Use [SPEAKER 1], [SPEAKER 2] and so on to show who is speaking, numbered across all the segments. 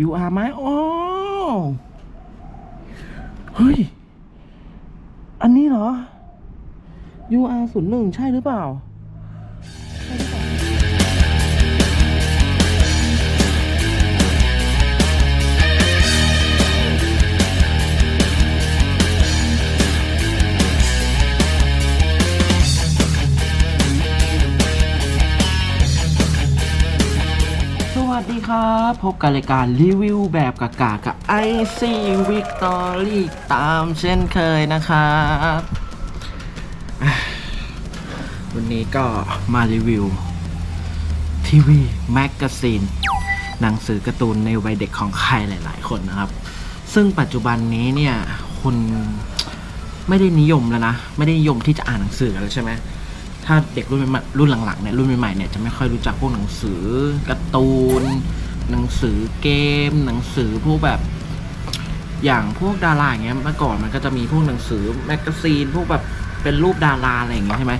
[SPEAKER 1] you are ไหมอ๋อเฮ้ย อันนี้เหรอ you are ศูนย์หนึ่งใช่หรือเปล่า วัสดีครับ พบกับรายการรีวิวแบบกากากับ IC Victory ตามเช่นเคยนะครับวันนี้ก็มารีวิว ทีวีแมกกาซีนหนังสือการ์ตูนในวัยเด็กของใครหลาย ๆ คนนะครับ ซึ่งปัจจุบันนี้เนี่ยคนไม่ได้นิยมแล้วนะ ไม่ได้นิยมที่จะอ่านหนังสือแล้วใช่ไหม ถ้าเด็กรุ่นใหม่รุ่นหลังๆเนี่ยรุ่นใหม่ๆเนี่ยจะไม่ค่อยรู้จักพวกหนังสือการ์ตูน หนังสือเกม หนังสือพวกแบบ อย่างพวกดาราอย่างเงี้ยเมื่อก่อนมันก็จะมีพวกหนังสือแมกกาซีนพวกแบบเป็นรูปดาราอะไรอย่างเงี้ยใช่ไหม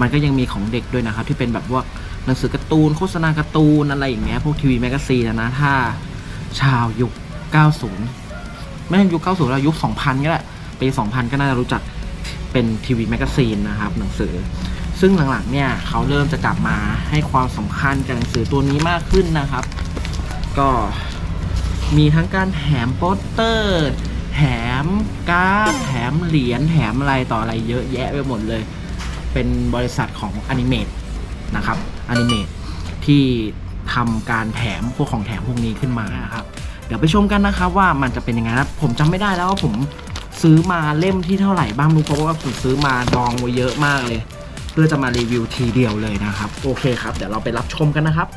[SPEAKER 1] มันก็ยังมีของเด็กด้วยนะครับ ที่เป็นแบบว่าหนังสือการ์ตูนโฆษณาการ์ตูนอะไรอย่างเงี้ยพวกทีวีแมกกาซีนนะถ้าชาวยุค 90 ไม่ใช่ยุค 90 แล้วยุค 2000 ก็แหละปี 2000 ก็น่าจะรู้จักเป็นทีวีแมกกาซีนนะครับ หนังสือ ซึ่งหลังๆเนี่ยเขาเริ่มจะกลับมาให้ความสำคัญกับหนังสือตัวนี้มากขึ้นนะครับ ก็มีทั้งการแถมโปสเตอร์แถมการ์ดแถมเหรียญแถมอะไรต่ออะไรเยอะแยะไปหมดเลย เป็นบริษัทของอนิเมตนะครับอนิเมตที่ทำการแถมพวกของแถมพวกนี้ขึ้นมานะครับ เดี๋ยวไปชมกันนะครับว่ามันจะเป็นยังไงนะผมจำไม่ได้แล้วว่าผมซื้อมาเล่มที่เท่าไหร่บ้างรู้เพราะว่าผมซื้อมาดองไว้เยอะมากเลย เพื่อจะมารีวิวทีเดียวเลยนะครับ โอเคครับ เดี๋ยวเราไปรับชมกันนะครับ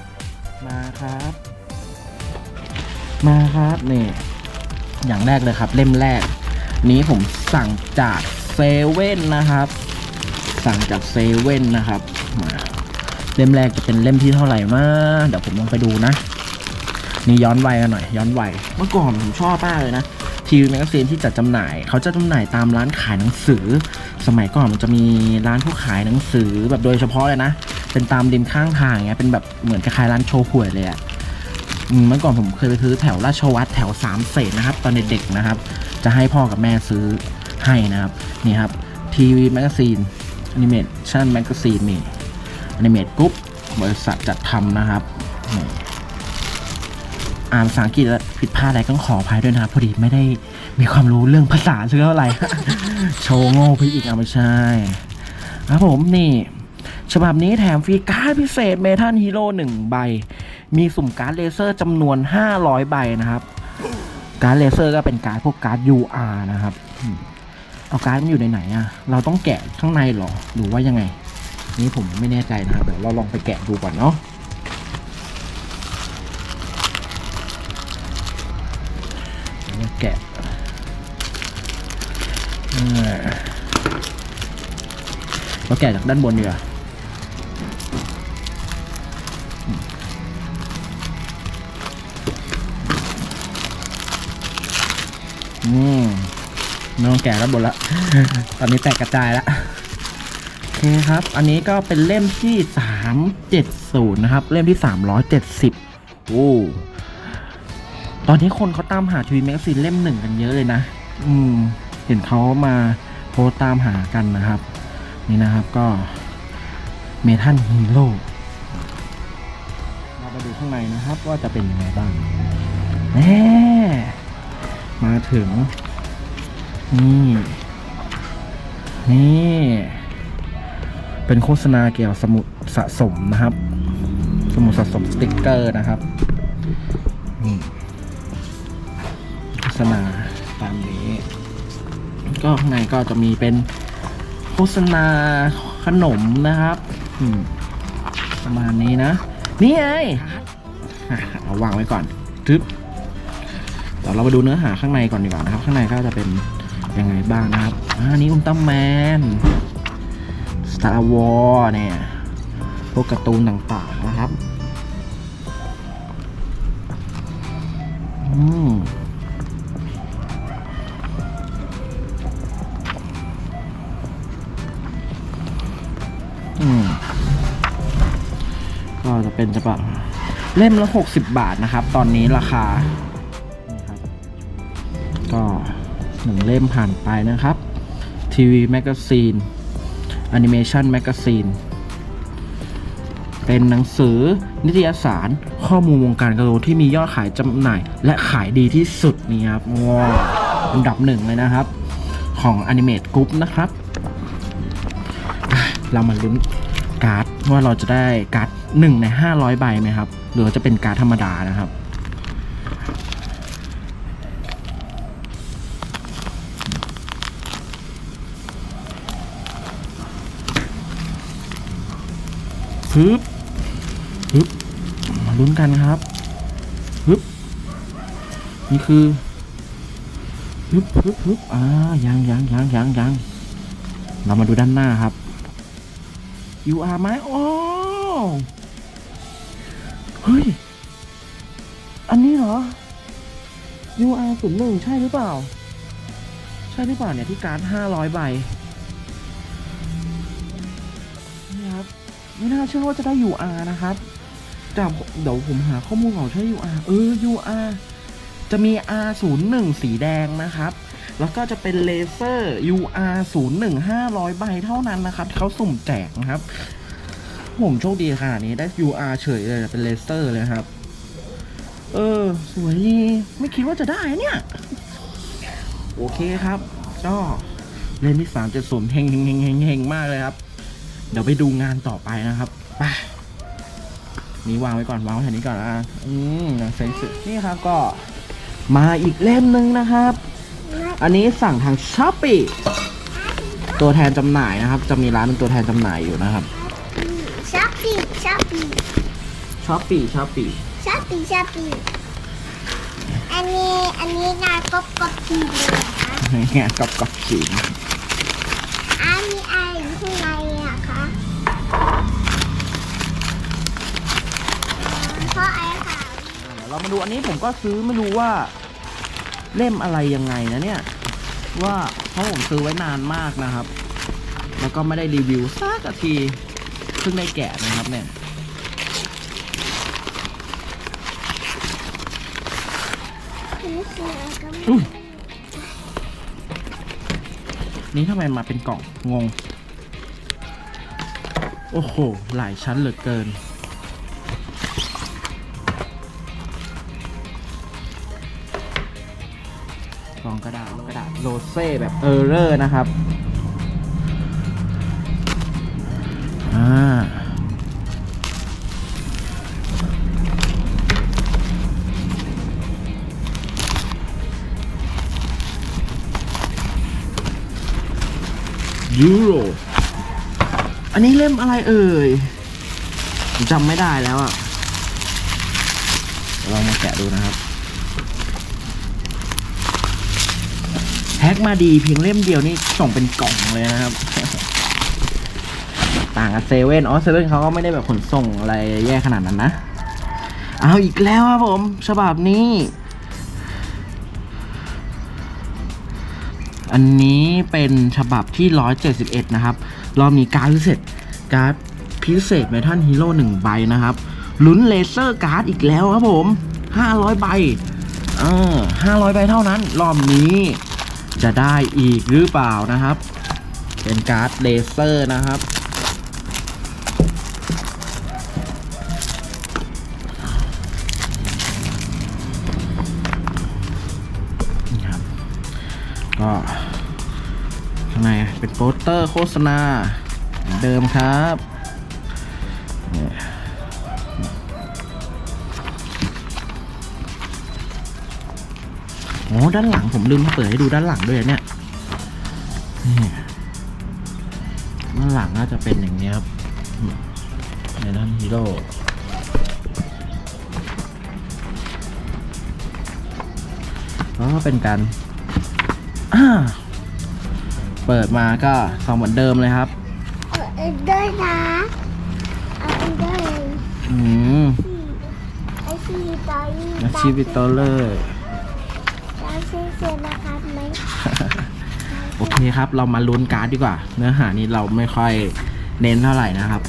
[SPEAKER 1] มาครับ มาครับนี่อย่างแรกเลยครับ เล่มแรก นี้ผมสั่งจากเซเว่นนะครับ สั่งจากเซเว่นนะครับมาเล่มแรกจะเป็นเล่มที่เท่าไหร่มาเดี๋ยวผมลองไปดูนะ นี่ย้อนวัยกันหน่อย ย้อนวัยเมื่อก่อนผมชอบมากเลยนะ ทีวีแมกกาซีนที่จัดจำหน่าย เขาจะจำหน่ายตามร้านขายหนังสือ สมัยก่อนมันจะมีร้านผู้ขายหนังสือแบบโดยเฉพาะเลยนะ เป็นตามริมข้างทางอย่างเงี้ยเป็นแบบเหมือนคล้ายร้านโชว์หวยเลยอะเมื่อก่อนผมเคยไปซื้อแถวราชวัตรแถวสามเศษนะครับ ตอนเด็กๆนะครับ จะให้พ่อกับแม่ซื้อให้นะครับนี่ครับทีวีแมกกาซีนอนิเมชั่นแมกกาซีนนี่อนิเมตกรุ๊ปบริษัทจัดทำนะครับนี่ อ่านภาษาอังกฤษแล้วผิดพลาดอะไรก็ขออภัยด้วยนะครับพอดีไม่ได้มีความรู้เรื่องภาษาเท่าไหร่ โชว์โง่พี่อีกเอาไม่ใช่ครับผมนี่ ฉบับนี้แถมฟรีการ์ดพิเศษเมทัลฮีโร่หนึ่งใบ มีสุ่มการ์ดเลเซอร์จำนวน 500 ใบนะครับ การ์ดเลเซอร์ก็เป็นการ์ดพวกการ์ด UR นะครับ เอาการ์ดมันอยู่ในไหนอะเราต้องแกะข้างในหรอหรือว่ายังไง นี่ผมไม่แน่ใจนะครับเดี๋ยวเราลองไปแกะดูก่อนเนาะ กะเราแกะจากด้านบนดีกว่าอืมไม่ต้องแกะด้านบนละ ตอนนี้แตกกระจายละโอเคครับ อันนี้ก็เป็นเล่มที่สามเจ็ดศูนย์นะครับ เล่มที่สามร้อยเจ็ดสิบโอ้ ตอนนี้คนเขาตามหาทวีแมกซีนเล่มหนึ่งกันเยอะเลยนะ อืม เห็นเขามาโพสตามหากันนะครับ นี่นะครับก็เมทัลฮีโร่เราไปดูข้างในนะครับว่าจะเป็นยังไงบ้างแน่มาถึง นี่ นี่ เป็นโฆษณาเกี่ยวกับสมุดสะสมนะครับ สมุดสะสมสติกเกอร์นะครับ ษณาตามนี้ ก็ข้างในก็จะมีเป็นโฆษณาขนมนะครับประมาณนี้นะ นี่ไงเอาวางไว้ก่อนทึบเดี๋ยวเราไปดูเนื้อหาข้างในก่อนดีกว่านะครับ ข้างในก็จะเป็นยังไงบ้างนะครับอ่าอันนี้อุลตร้าแมน Star Wars เนี่ยพวกการ์ตูนต่างๆนะครับ อืม เป็นจะแบเล่มละหกสิบบาทนะครับ ตอนนี้ราคาก็หนึ่งเล่มผ่านไปนะครับทีวีแมกกาซีนแอนิเมชันแมกกาซีนเป็นหนังสือนิตยสารข้อมูลวงการการ์ตูนที่มียอดขายจำหน่าย และขายดีที่สุดนี่ครับว้าวอันดับหนึ่งเลยนะครับ ของ Animate Group นะครับ เรามาลุ้นการ์ดว่าเราจะได้การ์ด หนึ่งใน 500 ใบไหมครับ หรือจะเป็นการธรรมดานะครับ ฮึบฮึบมาลุ้นกันครับฮึบนี่คือฮึบฮึบฮึบอ่ายังยังยังยังยังเรามาดูด้านหน้าครับ UR ไหมโอ้ เฮ้ย อันนี้เหรอ UR ศูนย์หนึ่งใช่หรือเปล่า ใช่หรือเปล่าเนี่ยที่การ์ดห้าร้อยใบนี่ครับไม่น่าเชื่อว่าจะได้ UR นะครับแต่เดี๋ยวผมหาข้อมูลของใช่ UR เออ UR จะมี R 0 1สีแดงนะครับ แล้วก็จะเป็นเลเซอร์ UR 0 1 500 ใบเท่านั้นนะครับ เขาสุ่มแจกนะครับ ผมโชคดีขนาดนี้ได้ UR เฉยเลยเป็นเลเซอร์เลยครับ เออ สวยดีไม่คิดว่าจะได้เนี่ย โอเคครับก็เล่นที่สามจะสมเฮงเฮงเฮงเฮงเฮงมากเลยครับ เดี๋ยวไปดูงานต่อไปนะครับไปนี่วางไว้ก่อนวางไว้แถวนี้ก่อนอะอืมเซนสึนี่ครับก็มาอีกเล่มหนึ่งนะครับ อันนี้สั่งทางช้อปปี้ตัวแทนจำหน่ายนะครับ จะมีร้านเป็นตัวแทนจำหน่ายอยู่นะครับ
[SPEAKER 2] ปปี้ช้อปปี้
[SPEAKER 1] ช้อปปี้ช้อปปี้
[SPEAKER 2] ช้อปปี้ช้อปปี้อันนี้อันนี้งานกบกบทีเลยนะคะ
[SPEAKER 1] งานกับกับสี
[SPEAKER 2] อันนี้อะไรอยู่ข้างในอะคะเพราะอะไรคะ
[SPEAKER 1] เดี๋ยวเรามาดูอันนี้ผมก็ซื้อไม่รู้ว่า เล่มอะไรยังไงนะเนี่ย ว่าเพราะผมซื้อไว้นานมากนะครับ แล้วก็ไม่ได้รีวิวสักทีเพิ่งได้แกะนะครับเนี่ย
[SPEAKER 2] อันนี้คืออะไรก็ไม่
[SPEAKER 1] อุ้ยนี่ทำไมมาเป็นกล่องงง โอ้โห หลายชั้นเหลือเกิน กล่องกระดาษกระดาษโรเซ่แบบเออร์เรอร์นะครับ ยูโร อันนี้เล่มอะไรเอ่ยจำไม่ได้แล้วอะลองมาแกะดูนะครับแพ็กมาดีเพียงเล่มเดียวนี่ส่งเป็นกล่องเลยนะครับ ต่างกับเซเว่นอ๋อเซเว่นเขาก็ไม่ได้แบบขนส่งอะไรแย่ขนาดนั้นนะ เอาอีกแล้วครับผม ฉบับนี้ อันนี้เป็นฉบับที่ 171 นะครับ รอบนี้การ์ดพิเศษการ์ดพิเศษเมทัลฮีโร่หนึ่งใบนะครับลุ้นเลเซอร์การ์ดอีกแล้วครับผม 500 ใบเออ500 ใบเท่านั้น รอบนี้จะได้อีกหรือเปล่านะครับ เป็นการ์ดเลเซอร์นะครับ ก็ข้างในเป็นโปสเตอร์โฆษณาเดิมครับโอ้ด้านหลังผมลืมเปิดให้ดูด้านหลังด้วยเนี่ยด้านหลังน่าจะเป็นอย่างนี้ครับในด้านฮีโร่ก็เป็นการ เปิดมาก็ซองเหมือนเดิมเลยครับ
[SPEAKER 2] เออด้วยนะเอาไปด้วย
[SPEAKER 1] อืม
[SPEAKER 2] ไอซีตอรี่
[SPEAKER 1] อาชีวิตอเลอร์
[SPEAKER 2] แล้วชื่อเสียนะครับไหม
[SPEAKER 1] โอเคครับ เรามาลุ้นการ์ดดีกว่า เนื้อหานี้เราไม่ค่อยเน้นเท่าไหร่นะครับ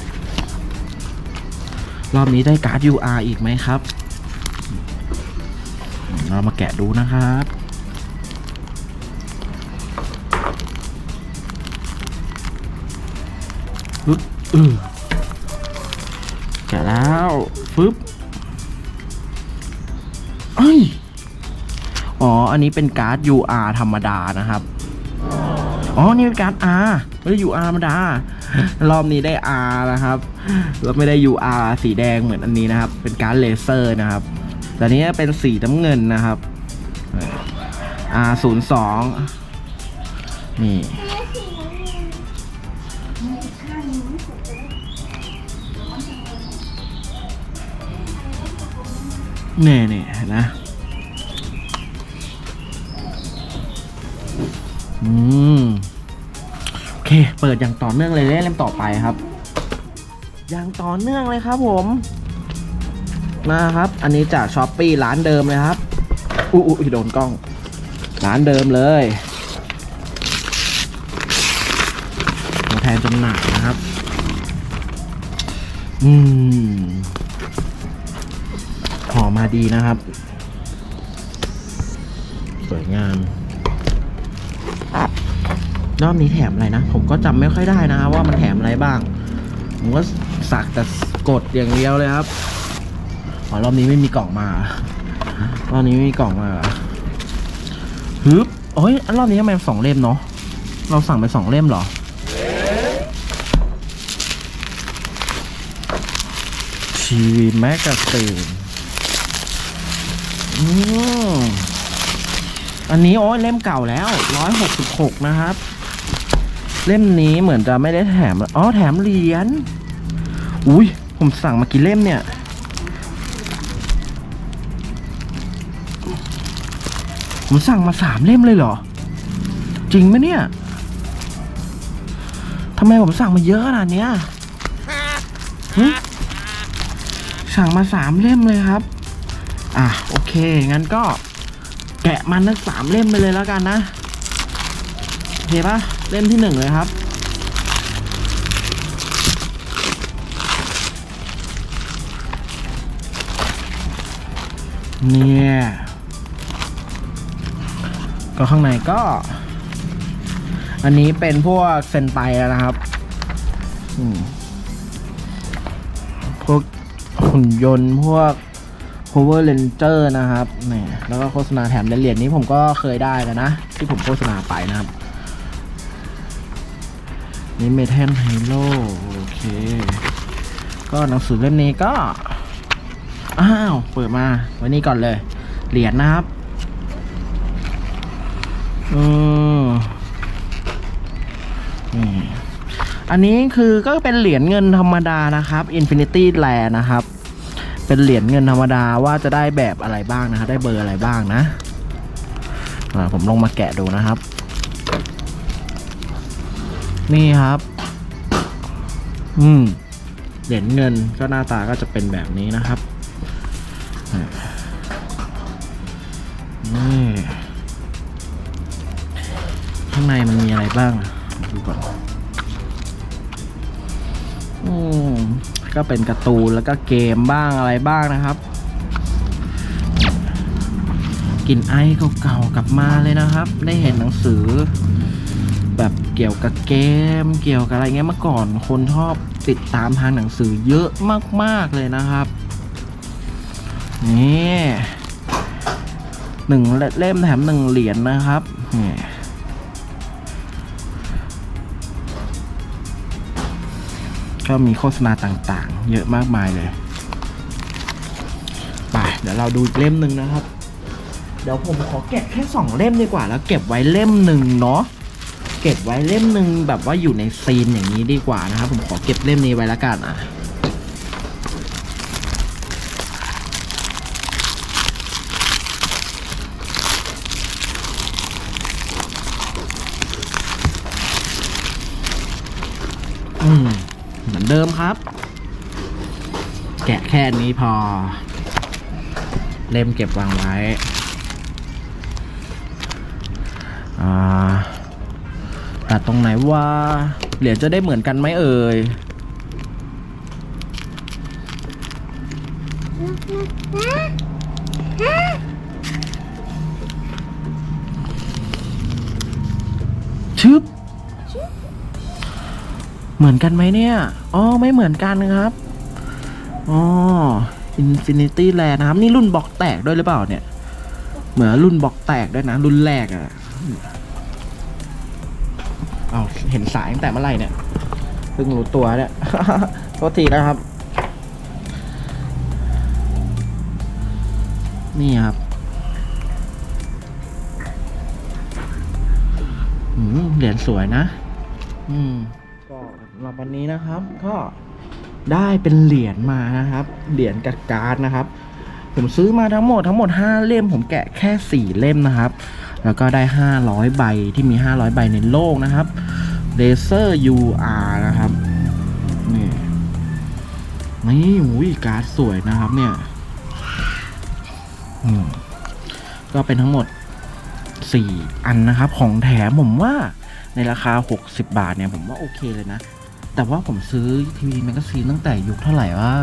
[SPEAKER 1] รอบนี้ได้การ์ด UR อีกไหมครับ เรามาแกะดูนะครับ อือแกะแล้วฟึบเอ้ยอ๋อ อันนี้เป็นการ์ด UR ธรรมดานะครับ อ๋อ นี่เป็นการ์ด R ไม่ได้ UR ธรรมดา รอบนี้ได้ R นะครับแล้วไม่ได้ UR สีแดงเหมือนอันนี้นะครับ เป็นการ์ดเลเซอร์นะครับ แต่นนี้เป็นสีน้ำเงินนะครับ R 0 2นี่ นี่ยเนี่ยนะอืมโอเค เปิดอย่างต่อเนื่องเลยเล่มต่อไปครับ อย่างต่อเนื่องเลยครับผมนะครับ อันนี้จากช้อปปี้ร้านเดิมเลยครับอุ๊ยอุ๊ยโดนกล้อง ร้านเดิมเลยตัวแทนจำหน่ายนะครับ อืม ห่อมาดีนะครับ สวยงามรอบนี้แถมอะไรนะ ผมก็จำไม่ค่อยได้นะครับว่ามันแถมอะไรบ้าง ผมก็สักแต่กดอย่างเดียวเลยครับอ๋อรอบนี้ไม่มีกล่องมารอบนี้ไม่มีกล่องมาเหรอฮึบโอ้ยอันรอบนี้ทำไมสองเล่มเนาะเราสั่งไปสองเล่มเหรอทีวีแมกกาซีน อืมอันนี้โอ้ยเล่มเก่าแล้วร้อยหกสิบหกนะครับ เล่มนี้เหมือนจะไม่ได้แถมอ๋อแถมเหรียญอุ้ยผมสั่งมากี่เล่มเนี่ยผมสั่งมาสามเล่มเลยเหรอ จริงไหมเนี่ยทำไมผมสั่งมาเยอะขนาดเนี้ยหึสั่งมาสามเล่มเลยครับ อะโอเค งั้นก็แกะมันทั้งสามเล่มไปเลยแล้วกันนะโอเคปะเล่มที่หนึ่งเลยครับ เนี่ย ก็ข้างในก็ อันนี้เป็นพวกเซนไตแล้วนะครับพวกหุ่นยนต์พวก Power Ranger นะครับนี่แล้วก็โฆษณาแถมเหรียญนี้ผมก็เคยได้แล้วนะ ที่ผมโฆษณาไปนะครับ นี่เมทัลไฮโลโอเค ก็หนังสือเล่มนี้ก็ อ้าว เปิดมาไว้นี่ก่อนเลย เหรียญนะครับอืมนี่อันนี้คือก็เป็นเหรียญเงินธรรมดานะครับ Infinity Land นะครับ เป็นเหรียญเงินธรรมดาว่าจะได้แบบอะไรบ้างนะครับได้เบอร์อะไรบ้างนะผมลงมาแกะดูนะครับ นี่ครับ อืมเหรียญเงินก็หน้าตาก็จะเป็นแบบนี้นะครับนี่ข้างในมันมีอะไรบ้างดูก่อน ก็เป็นการ์ตูนแล้วก็เกมบ้างอะไรบ้างนะครับกลิ่นไอเก่าๆกลับมาเลยนะครับ ได้เห็นหนังสือ แบบเกี่ยวกับเกม เกี่ยวกับอะไรเงี้ยเมื่อก่อนคนชอบติดตามทางหนังสือเยอะมากๆเลยนะครับนี่หนึ่งเล่มแถมหนึ่งเหรียญนะครับนี่ ก็มีโฆษณาต่างๆ เยอะมากมายเลยไปเดี๋ยวเราดูอีกเล่มหนึ่งนะครับ เดี๋ยวผมขอแกะแค่สองเล่มดีกว่า แล้วเก็บไว้เล่มหนึ่งเนาะเก็บไว้เล่มหนึ่งแบบว่าอยู่ในซีนอย่างนี้ดีกว่านะครับ ผมขอเก็บเล่มนี้ไว้ล้วกันอะอืม เหมือนเดิมครับ แกะแค่นี้พอ เล่มเก็บวางไว้อ่าตัดตรงไหนว่าเหรียญจะได้เหมือนกันไหมเอ่ย เหมือนกันไหมเนี่ย อ๋อ ไม่เหมือนกันนะครับ อ๋อ Infinity Land นะครับ นี่รุ่นบล็อกแตกด้วยหรือเปล่าเนี่ย เหมือนรุ่นบล็อกแตกด้วยนะ รุ่นแรกอะ่ะเอาเห็นสายตั้งแต่เมื่อไหร่เนี่ย เพิ่งรู้ตัวเนี่ย โทษทีนะครับ นี่ครับอืมเหรียญสวยนะ อืมำหรับวันนี้นะครับก็ได้เป็นเหรียญมานะครับ เหรียญกับการ์ดนะครับ ผมซื้อมาทั้งหมดทั้งหมด 5 เล่ม ผมแกะแค่ 4 เล่มนะครับ แล้วก็ได้ 500 ใบที่มี 500 ใบในโลกนะครับเลเซอร์ UR นะครับนี่นี่อุ้ยการ์ดสวยนะครับเนี่ยก็เป็นทั้งหมด 4 อันนะครับ ของแถมผมว่าในราคา 60 บาทเนี่ย ผมว่าโอเคเลยนะ แต่ว่าผมซื้อทีวีแมกกาซีนตั้งแต่ยุคเท่าไหร่ว่า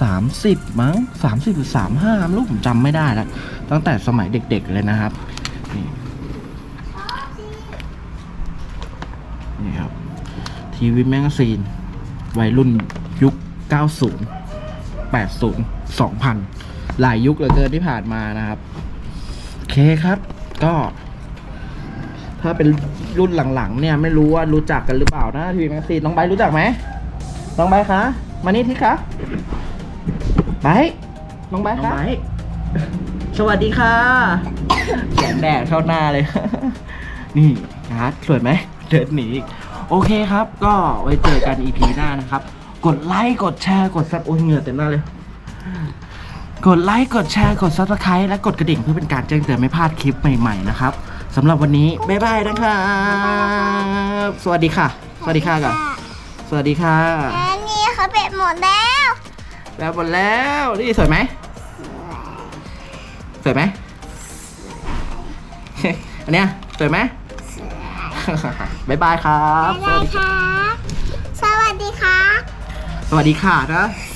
[SPEAKER 1] 30 มั้ง 30 หรือ 35ไม่รู้ผมจำไม่ได้แล้วตั้งแต่สมัยเด็กๆเลยนะครับ นี่นี่ครับ ทีวีแมกกาซีน วัยรุ่นยุค 90 80 2000 หลายยุคเหลือเกินที่ผ่านมานะครับ โอเคครับ ก็ ถ้าเป็นรุ่นหลังๆ เนี่ยไม่รู้ว่ารู้จักกันหรือเปล่านะทีวีแมกซีนน้องใบร์ทรู้จักไหมน้องใบร์ทคะ มานี่ทีคะไปน้องใบร์ทคะ สวัสดีค่ะ แสงแดดเข้าหน้าเลย นี่นะสวยไหมเดินหนีอีกโอเคครับ ก็ไว้เจอกัน EP หน้านะครับ กดไลค์กดแชร์กดซับโอ้ยเหงื่อเต็มหน้าเลย กดไลค์กดแชร์กด subscribe และกดกระดิ่งเพื่อเป็นการแจ้งเตือนไม่พลาดคลิปใหม่ ๆ นะครับ สำหรับวันนี้บ๊ายบายนะครับสวัสดีค่ะ สวัสดีค่ะก่อนสวัสดีค่ะ
[SPEAKER 2] อันนี้เขาเป็ดหมดแล้ว
[SPEAKER 1] แล้วหมดแล้วนี่สวยไหมสวยไหมอันเนี้ยสวยไหมบ๊ายบายครับ
[SPEAKER 2] บ๊ายบายค่ะสวัสดีค่ะ
[SPEAKER 1] สวัสดีค่ะนะ
[SPEAKER 2] ส